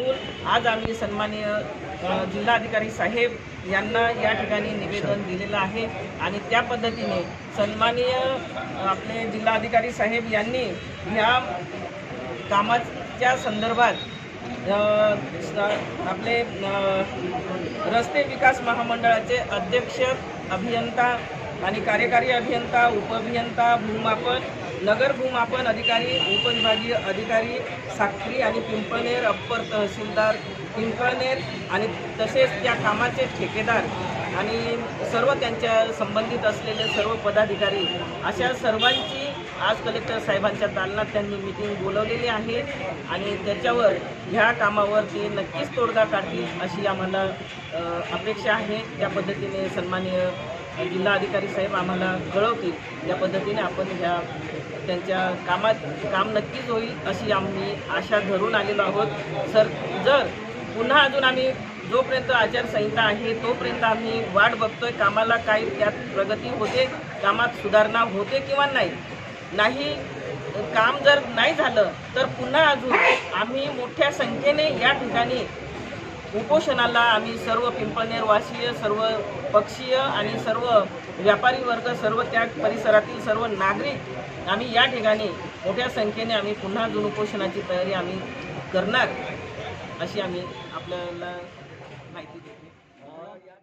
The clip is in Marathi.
पाहून आज आम्ही सन्माननीय जिल्हाधिकारी साहेब यांना या ठिकाणी निवेदन दिलेलं आहे आणि त्या पद्धतीने सन्माननीय आपले जिल्हाधिकारी साहेब यांनी ह्या कामाच्या संदर्भात आपले रस्ते विकास महामंडळाचे अध्यक्ष अभियंता आणि कार्यकारी अभियंता उपअभियंता भूमापन नगर भूमापन अधिकारी उपविभागीय अधिकारी साखरी आणि पिंपळनेर अप्पर तहसीलदार पिंपळनेर आणि तसेच त्या कामाचे ठेकेदार आणि सर्व त्यांच्या संबंधित असलेले सर्व पदाधिकारी अशा सर्वांची आज कलेक्टर साहेबांच्या दालनात त्यांनी मिटिंग बोलवलेली आहे आणि त्याच्यावर ह्या कामावर ते नक्कीच तोडगा काढतील अशी आम्हाला अपेक्षा आहे. त्या पद्धतीने सन्माननीय जिल्हा अधिकारी साहेब आम्हाला कळवतील या पद्धतीने आपण ह्या त्यांच्या कामात काम नक्कीच होईल अशी आम्ही आशा धरून आलेलो आहोत. सर जर पुन्हा अजून आम्ही जोपर्यंत आचारसंहिता आहे तोपर्यंत आम्ही वाट बघतोय कामाला काही त्यात प्रगती होते कामात सुधारणा होते किंवा नाही. नाही काम जर नाही झालं तर पुन्हा अजून आम्ही मोठ्या संख्येने या ठिकाणी उपोषणाला आम्ही सर्व पिंपळनेरवासीय सर्व पक्षीय आणि सर्व व्यापारी वर्ग सर्व त्या परिसरातील सर्व नागरिक आम्ही या ठिकाणी मोठ्या संख्येने आम्ही पुन्हा अजून उपोषणाची तयारी आम्ही करणार अशी आम्ही आपल्याला माहिती देतो.